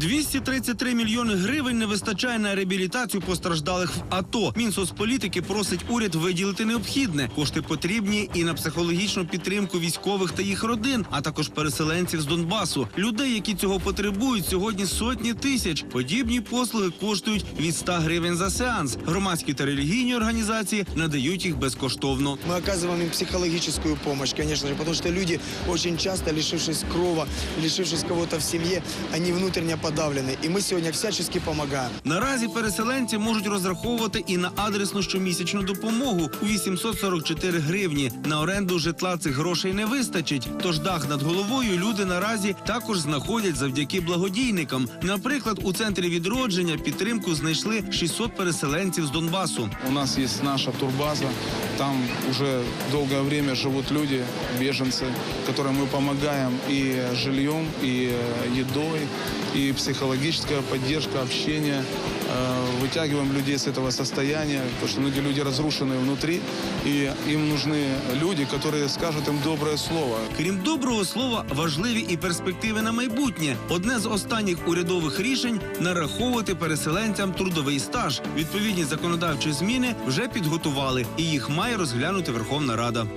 233 мільйони гривень не вистачає на реабілітацію постраждалих в АТО. Мінсоцполітики просить уряд виділити необхідне. Кошти потрібні і на психологічну підтримку військових та їх родин, а також переселенців з Донбасу. Людей, які цього потребують, сьогодні сотні тисяч. Подібні послуги коштують від 100 гривень за сеанс. Громадські та релігійні організації надають їх безкоштовно. Мы оказываем им психологическую помощь, конечно же, потому что люди очень часто, лишившись крова, лишившись кого-то в семье, они внутренне подавлены. И мы сегодня всячески помогаем. Наразі переселенці можуть розраховувати і на адресну щомісячну допомогу у 844 гривні. На оренду житла цих грошей не вистачить. Тож дах над головою люди наразі також знаходять завдяки благодійникам. Наприклад, у центрі відродження підтримку знайшли 600 переселенців з Донбасу. У нас есть наша турбаза. Там уже долгое время живут люди, беженцы, которым мы помогаем и жильем, и э, едой, и психологическая поддержка, общение. Э, Вытягиваем людей с этого состояния, потому что многие люди разрушены внутри, и им нужны люди, которые скажут им доброе слово, Крім доброго слова, важливі і перспективи на майбутнє. Одне з останніх урядових рішень нараховувати переселенцям трудовий стаж. Відповідні законодавчі зміни вже підготували, і їх має розглянути Верховна Рада.